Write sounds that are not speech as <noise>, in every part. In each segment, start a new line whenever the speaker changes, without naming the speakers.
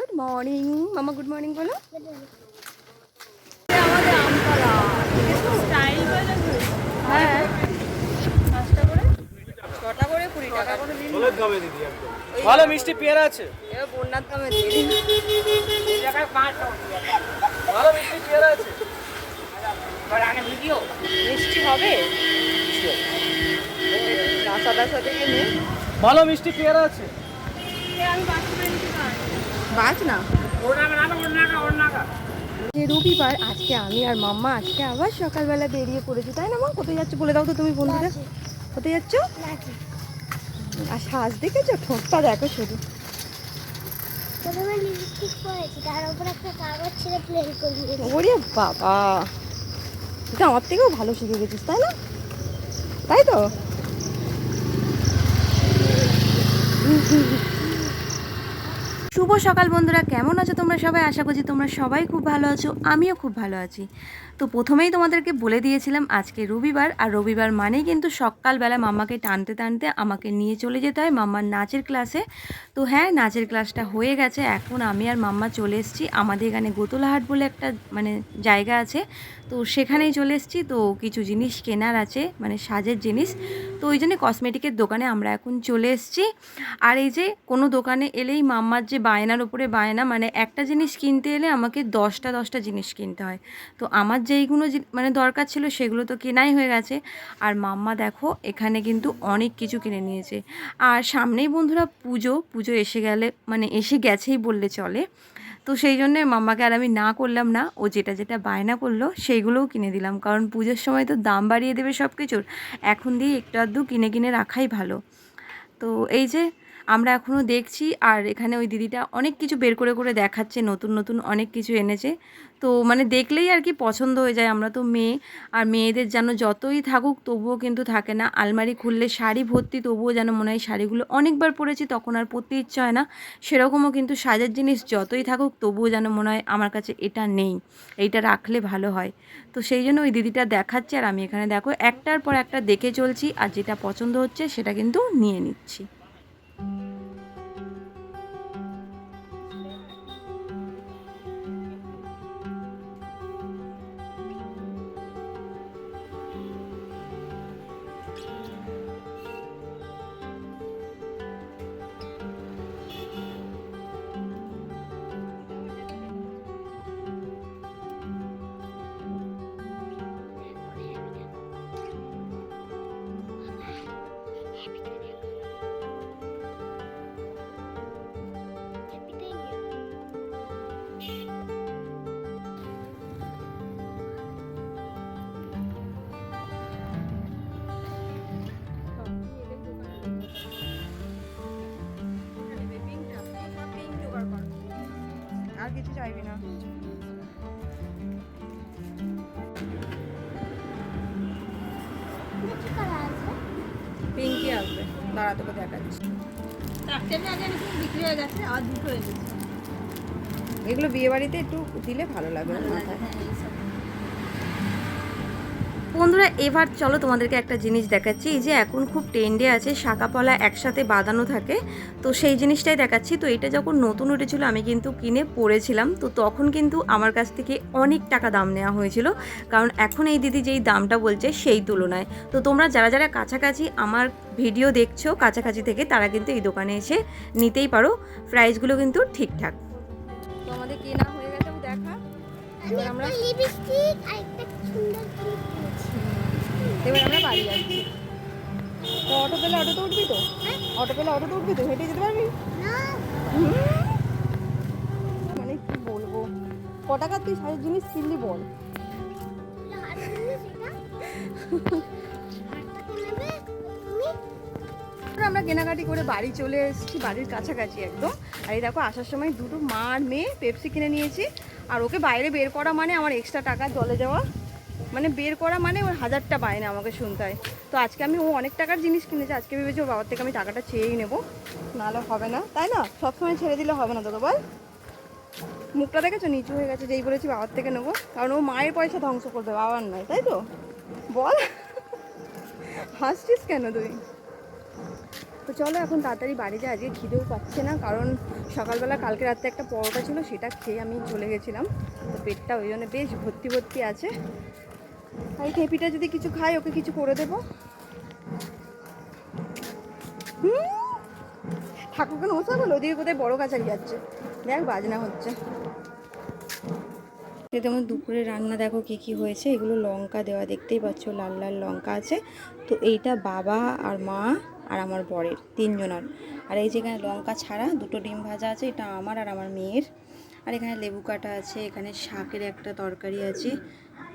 Good morning মামা good morning বলো। হ্যাঁ ছটা করে কুড়ি টাকা করে
ভালো মিষ্টি পেয়ারা আছে।
বন্যার
ভালো মিষ্টি পেয়ারা আছে।
মিষ্টি হবে
ভালো মিষ্টি পেয়ারা আছে।
বাজ না। যে রবিবার আজকে আমি আর মাম্মা আজকে আবার সকালবেলা বেরিয়ে পড়েছি। তাই না মা? কোথায় যাচ্ছ? বলে দাও তো তুমি বন্ধুদের। কোথায় যাচ্ছ? আর সাজ দেখেছ? ঠোঁটটা দেখো শুধু। ওরে বাবা! তুই আমার থেকেও ভালো শিখে গেছিস তাই না? তাই তো? শুভ সকাল বন্ধুরা, কেমন আছো তোমরা সবাই? আশা করছি তোমরা সবাই খুব ভালো আছো, আমিও খুব ভালো আছি। তো প্রথমেই তোমাদেরকে বলে দিয়েছিলাম, আজকে রবিবার, আর রবিবার মানেই কিন্তু সকালবেলা মাম্মাকে টানতে টানতে আমাকে নিয়ে চলে যেতে হয় মাম্মার নাচের ক্লাসে তো হ্যাঁ নাচের ক্লাসটা হয়ে গেছে, এখন আমি আর মাম্মা চলে এসেছি। আমাদের এখানে গোতলাহাট বলে একটা মানে জায়গা আছে। তো সেখানেই চলে এসেছি, তো কিছু জিনিস কেনার আছে মানে সাজের জিনিস। তো ওই জন্য কসমেটিকের দোকানে আমরা এখন চলে এসেছি। আর এই যে কোনো দোকানে এলেই মাম্মার যে বায়নার ওপরে বায়না মানে একটা জিনিস কিনতে এলে আমাকে দশটা দশটা জিনিস কিনতে হয়। তো আমার যেইগুলো মানে দরকার ছিল সেগুলো তো কেনাই হয়ে গেছে। আর মাম্মা দেখো, এখানে কিন্তু অনেক কিছু কিনে নিয়েছে। আর সামনেই বন্ধুরা পুজো পুজো এসে গেলে মানে এসে গেছেই বললে চলে। তো সেই জন্য মাম্মাকে আর আমি না করলাম না, ও যেটা যেটা বায়না করল সেইগুলোও কিনে দিলাম। কারণ পুজোর সময় তো দাম বাড়িয়ে দেবে সব কিছুর এখন দিয়ে একটু আধটু কিনে কিনে রাখাই ভালো। তো এই যে আমরা এখনও দেখছি আর এখানে ওই দিদিটা অনেক কিছু বের করে করে দেখাচ্ছে, নতুন নতুন অনেক কিছু এনেছে। তো মানে দেখলেই আর কি পছন্দ হয়ে যায়। আমরা তো মেয়ে আর মেয়েদের যেন যতই থাকুক তবুও কিন্তু থাকে না। আলমারি খুললে শাড়ি ভর্তি, তবুও যেন মনে হয় শাড়িগুলো অনেকবার পরেছি, তখন আর পরতে ইচ্ছা হয় না। সেরকমও কিন্তু সাজার জিনিস যতই থাকুক তবুও যেন মনে হয় আমার কাছে এটা নেই, এইটা রাখলে ভালো হয়। তো সেই জন্য ওই দিদিটা দেখাচ্ছে আর আমি এখানে দেখো একটার পর একটা দেখে চলছি আর যেটা পছন্দ হচ্ছে সেটা কিন্তু নিয়ে নিচ্ছি। চাইবি না। পিঙ্কি আসবে। দাঁড়া তোকে দেখাচ্ছি।
হয়ে
এগুলো বিয়ে বাড়িতে একটু দিলে ভালো লাগবে মাথায়। বন্ধুরা, এবার চলো তোমাদেরকে একটা জিনিস দেখাচ্ছি। এই যে এখন খুব ট্রেন্ডে আছে শাকাপলা একসাথে বাঁধানো থাকে। তো সেই জিনিসটাই দেখাচ্ছি। তো এটা যখন নতুন উঠেছিল, আমি কিন্তু কিনে পড়েছিলাম। তো তখন কিন্তু আমার কাছ থেকে অনেক টাকা দাম নেওয়া হয়েছিল। কারণ এখন এই দিদি যেই দামটা বলছে, সেই তুলনায়। তো তোমরা যারা যারা কাছাকাছি আমার ভিডিও দেখছ, কাছাকাছি থেকে, তারা কিন্তু এই দোকানে এসে নিতেই পারো। প্রাইসগুলো কিন্তু ঠিকঠাক। তো আমাদের কেনা হয়ে গেছে দেখা। এবার আমরা
লিপস্টিক আর একটা সুন্দর ক্লিপ
এবার আমরা বাড়ি যাচ্ছি। তো অটো পেলে অটোতে উঠবি তো? অটো পেলে অটোতে উঠবি তো? হেঁটে যেতে পারবি? মানে কি বলব? ক টাকার তুই শাড়ির জিনিস কিনলি বল। আমরা কেনাকাটি করে বাড়ি চলে এসেছি বাড়ির কাছাকাছি একদম। আর এই দেখো আসার সময় দুটো মা আর মেয়ে পেপসি কিনে নিয়েছি। আর ওকে বাইরে বের করা মানে আমার এক্সট্রা টাকা জলে যাওয়া। মানে বের করা মানে ওর হাজারটা পায় না আমাকে শুনতে হয়। তো আজকে আমি ও অনেক টাকার জিনিস কিনেছে, আজকে ভেবেছি ওর বাবার থেকে আমি টাকাটা চেয়েই নেব। নাহলে হবে না, তাই না? সবসময় ছেড়ে দিলে হবে না তোকে, বল। মুখটা দেখেছ? নিচু হয়ে গেছে, যেই বলেছি বাবার থেকে নেব। কারণ ও মায়ের পয়সা ধ্বংস করবে, বাবার নয়, তাই তো? বল। হাসছিস কেন তুই? তো চলো এখন তাড়াতাড়ি বাড়ি যাই, আজকে খিদেও পাচ্ছে না, কারণ সকালবেলা কালকে রাতে একটা পরোটা ছিল, সেটা খেয়ে আমি চলে গেছিলাম। তো পেটটা ওই জন্য বেশ ভর্তি ভর্তি আছে। আর এই খেপিটা যদি কিছু খাই ওকে কিছু করে দেবো। ঠাকুরকে নমস্কার বলো, ওদিকে কোথায় বড় কাছারি যাচ্ছে? দেখ, বাজনা হচ্ছে। যেমন দুপুরে রান্না, দেখো কি কি হয়েছে। এগুলো লঙ্কা দেওয়া, দেখতেই পাচ্ছ লাল লাল লঙ্কা আছে। তো এইটা বাবা আর মা আর আমার বরের, তিনজনার। আর এই যেখানে লঙ্কা ছাড়া দুটো ডিম ভাজা আছে, এটা আমার আর আমার মেয়ের। আর এখানে লেবু কাটা আছে, এখানে শাকের একটা তরকারি আছে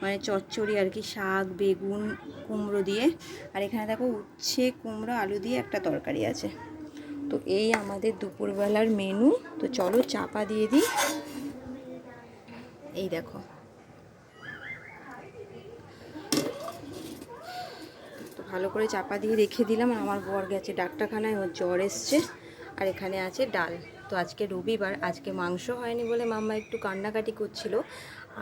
মানে চচ্চড়ি আর কি, শাক, বেগুন, কুমড়ো দিয়ে। আর এখানে দেখো উচ্ছে, কুমড়ো, আলু দিয়ে একটা তরকারি আছে। তো এই আমাদের দুপুরবেলার মেনু তো চলো চাপা দিয়ে দিই। এই দেখো তো ভালো করে চাপা দিয়ে রেখে দিলাম আর আমার বর গেছে ডাক্তারখানায়, ওর জ্বর এসছে আর এখানে আছে ডাল। তো আজকে রবিবার, আজকে মাংস হয়নি বলে মাম্মা একটু কান্নাকাটি করছিল।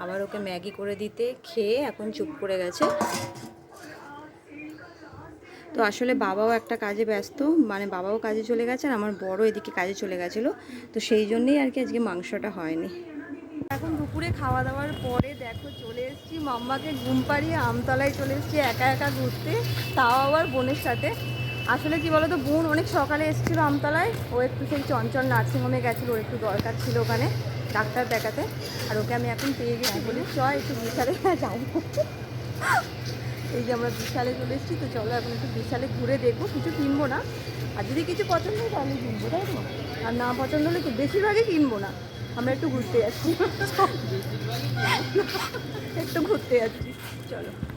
আবার ওকে ম্যাগি করে দিতে খেয়ে এখন চুপ করে গেছে। তো আসলে বাবাও একটা কাজে ব্যস্ত মানে বাবাও কাজে চলে গেছে আর আমার বড় এদিকে কাজে চলে গেছিল। তো সেই জন্যেই আর কি আজকে মাংসটা হয়নি। এখন দুপুরে খাওয়া দাওয়ার পরে দেখো চলে এসেছি। মাম্মাকে ঘুম পাড়িয়ে আমতলায় চলে এসেছি একা একা ঘুরতে। তাও আবার বোনের সাথে। আসলে কি বলতো, বোন অনেক সকালে এসেছিল আমতলায়। ও একটু সেই চঞ্চল নার্সিংহোমে গেছিল, ওর একটু দরকার ছিল ওখানে ডাক্তার দেখাতে। আর ওকে আমি এখন পেয়ে গেছি বলি চ একটু বিশালে যাই। এই যে আমরা বিশালে চলে এসেছি, তো চলো এখন একটু বিশালে ঘুরে দেখব। কিছু কিনবো না। আর যদি কিছু পছন্দ হয় তাহলে কিনবো, তাই তো? আর না পছন্দ হলে তো বেশিরভাগই কিনবো না। আমরা একটু ঘুরতে যাচ্ছি। <laughs> একটু ঘুরতে যাচ্ছি চলো।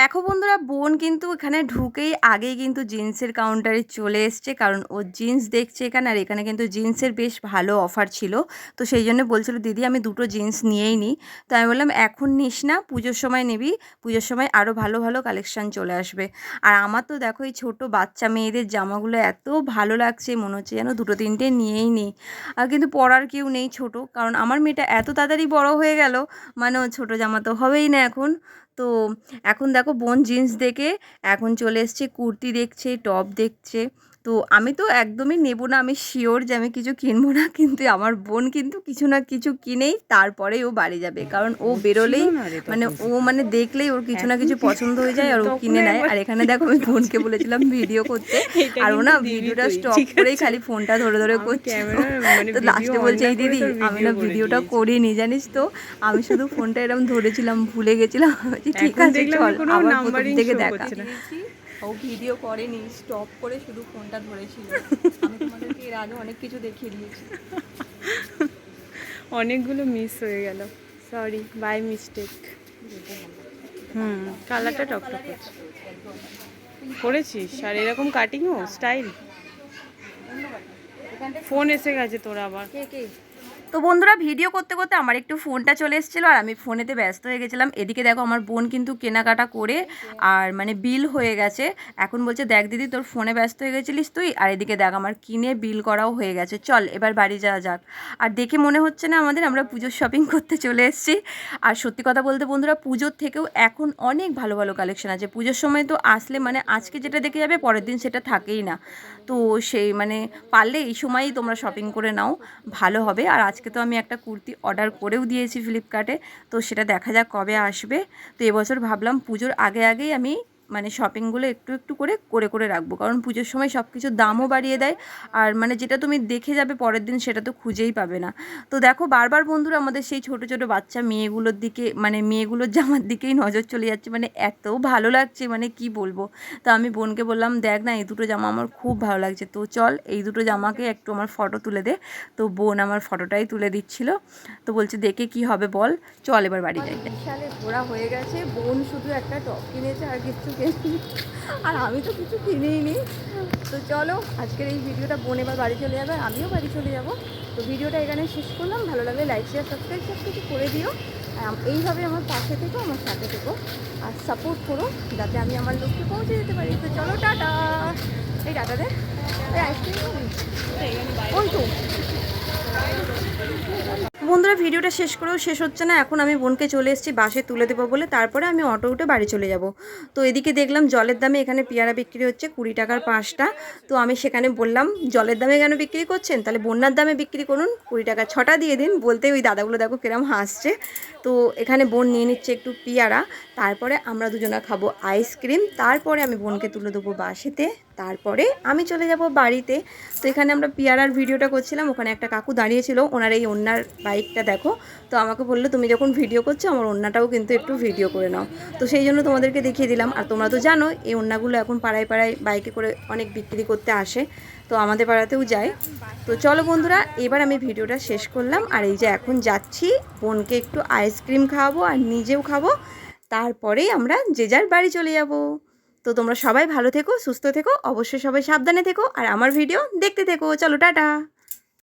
দেখো বন্ধুরা, বোন কিন্তু এখানে ঢুকেই আগেই কিন্তু জিন্সের কাউন্টারে চলে এসছে। কারণ ও জিন্স দেখছে এখানে, আর এখানে কিন্তু জিন্সের বেশ ভালো অফার ছিল। তো সেই জন্য বলছিল, দিদি, আমি দুটো জিন্স নিয়েই নিই তো আমি বললাম, এখন নিস না, পুজোর সময় নিবি। পুজোর সময় আরও ভালো ভালো কালেকশান চলে আসবে। আর আমার তো দেখো, এই ছোটো বাচ্চা মেয়েদের জামাগুলো এত ভালো লাগছে, মনে হচ্ছে যেন দুটো, তিনটে নিয়েই নিই আর কিন্তু পরার কেউ নেই ছোট, কারণ আমার মেয়েটা এত তাড়াতাড়ি বড় হয়ে গেল। মানে ও ছোটো জামা তো হবেই না এখন। তো এখন দেখো বোন জিন্স দেখে এখন চলে এসছে কুর্তি দেখছে টপ দেখছে। তো আমি তো একদমই নেব না। আমি শিওর যে আমি কিছু কিনবো না কিন্তু আমার বোন কিন্তু কিছু না কিছু কিনেই তারপরে ও বাড়ি যাবে। কারণ ও বেরোলেই মানে ও মানে দেখলেই ওর কিছু না কিছু পছন্দ হয়ে যায় আর ও কিনে নেয়। আর এখানে দেখো আমি বোনকে বলেছিলাম ভিডিও করতে। <laughs> আর ও না ভিডিওটা স্টপ করেই খালি ফোনটা ধরে ধরে করছে।
মানে
তো লাস্টে বলছে এই দিদি আমি না ভিডিওটা করিনি জানিস তো? আমি শুধু ফোনটা এরকম ধরেছিলাম ভুলে গেছিলাম। বলছি, ঠিক আছে চল আবার প্রথম থেকে দেখা। ও ভিডিও করেনি স্টপ করে শুধু ফোনটা ধরেছিল। আমি তোমাদেরকে এর আগে অনেক কিছু দেখিয়ে দিয়েছি।
অনেকগুলো মিস হয়ে গেল। সরি বাই মিস্টেক হুম কালারটা টকটক করছে। করেছিস? আর এরকম কাটিংও স্টাইল ফোন এসে গেছে তোর আবার।
কে কে? তো বন্ধুরা ভিডিও করতে করতে আমার একটু ফোনটা চলে এসেছিল আর আমি ফোনেতে ব্যস্ত হয়ে গেছিলাম। এদিকে দেখো আমার বোন কিন্তু কেনাকাটা করে আর মানে বিল হয়ে গেছে। এখন বলছে, দেখ দিদি, তোর ফোনে ব্যস্ত হয়ে গেছিলিস তুই? আর এদিকে দেখ, আমার কিনে বিল করাও হয়ে গেছে। চল, এবার বাড়ি যাওয়া যাক। আর দেখে মনে হচ্ছে না আমাদের আমরা পুজোর শপিং করতে চলে এসেছি। আর সত্যি কথা বলতে বন্ধুরা, পুজোর থেকেও এখন অনেক ভালো ভালো কালেকশন আছে। পুজোর সময় তো আসলে মানে আজকে যেটা দেখে যাবে, পরের দিন সেটা থাকেই না। তো সেই মানে পারলে এই সময়ই তোমরা শপিং করে নাও, ভালো হবে। আর আজকে তো আমি একটা কুর্তি অর্ডার করেও দিয়েছি ফ্লিপকার্টে তো সেটা দেখা যাক কবে আসবে। তো এবছর ভাবলাম পুজোর আগে আগেই আমি মানে শপিংগুলো একটু একটু করে করে করে রাখব। কারণ পুজোর সময় সব কিছুর দামও বাড়িয়ে দেয়। আর মানে যেটা তুমি দেখে যাবে পরের দিন সেটা তো খুঁজেই পাবে না। তো দেখো, বারবার বন্ধুরা আমাদের সেই ছোট ছোট বাচ্চা মেয়েগুলোর দিকে মানে মেয়েগুলোর জামার দিকেই নজর চলে যাচ্ছে। মানে এত ভালো লাগছে মানে কি বলব? তো আমি বোনকে বললাম, দেখ না, এই দুটো জামা আমার খুব ভালো লাগছে। তো চল, এই দুটো জামাকে একটু আমার ফটো তুলে দে। তো বোন আমার ফটোটাই তুলে দিচ্ছিল। তো বলছে, দেখে কি হবে বল। চল এবার বাড়ি যাই। বিশালে ঘোরা হয়ে গেছে। বোন শুধু একটা টপ কিনেছে আর কিছু আর আমি তো কিছু কিনেই নি তো চলো, আজকের এই ভিডিওটা বোন এবার বাড়ি চলে যাবে আমিও বাড়ি চলে যাব। তো ভিডিওটা এখানে শেষ করলাম। ভালো লাগলে লাইক শেয়ার সাবস্ক্রাইব সব কিছু করে দিও। এইভাবে আমার পাশে থেকো, আমার সাথে থেকো। আর সাপোর্ট করো, যাতে আমি আমার লক্ষ্যে পৌঁছে যেতে পারি। তো চলো, টাটা। এই টাটা দে। আইসক্রিম ওই তো। ভিডিওটা শেষ করেও শেষ হচ্ছে না। এখন আমি বোনকে চলে এসেছি বাসে তুলে দেবো বলে। তারপরে আমি অটো উঠে বাড়ি চলে যাব। তো এদিকে দেখলাম জলের দামে এখানে পেয়ারা বিক্রি হচ্ছে কুড়ি টাকার পাঁচটা। তো আমি সেখানে বললাম, জলের দামে কেন বিক্রি করছেন? তাহলে বন্যার দামে বিক্রি করুন, কুড়ি টাকা ছটা দিয়ে দিন। বলতে ওই দাদাগুলো দেখো কিরম হাসছে। তো এখানে বোন নিয়ে নিচ্ছে একটু পেয়ারা। তারপরে আমরা দুজনা খাব আইসক্রিম। তারপরে আমি বোনকে তুলে দেবো বাসেতে। তারপরে আমি চলে যাব বাড়িতে। তো এখানে আমরা পিয়ারার ভিডিওটা করছিলাম, ওখানে একটা কাকু দাঁড়িয়েছিল, ওনার এই ওনার বাইকটা দেখো। তো আমাকে বলল, তুমি যখন ভিডিও করছ, আমার ওন্নাটাও কিন্তু একটু ভিডিও করে নাও। তো সেই জন্য তোমাদেরকে দেখিয়ে দিলাম। আর তোমরা তো জানো, এই ওন্নাগুলো এখন পাড়ায় পাড়ায় বাইকে করে অনেক বিক্রি করতে আসে, তো আমাদের পাড়াতেও যায়। তো চলো বন্ধুরা, এবার আমি ভিডিওটা শেষ করলাম। আর এই যে এখন যাচ্ছি, বোনকে একটু আইসক্রিম খাওয়াবো আর নিজেও খাব। তারপরেই আমরা যে যার বাড়ি চলে যাব। তো তোমরা সবাই ভালো থেকো, সুস্থ থেকো, অবশ্যই সবাই সাবধানে থেকো, আর আমার ভিডিও দেখতে থেকো। চলো, টাটা!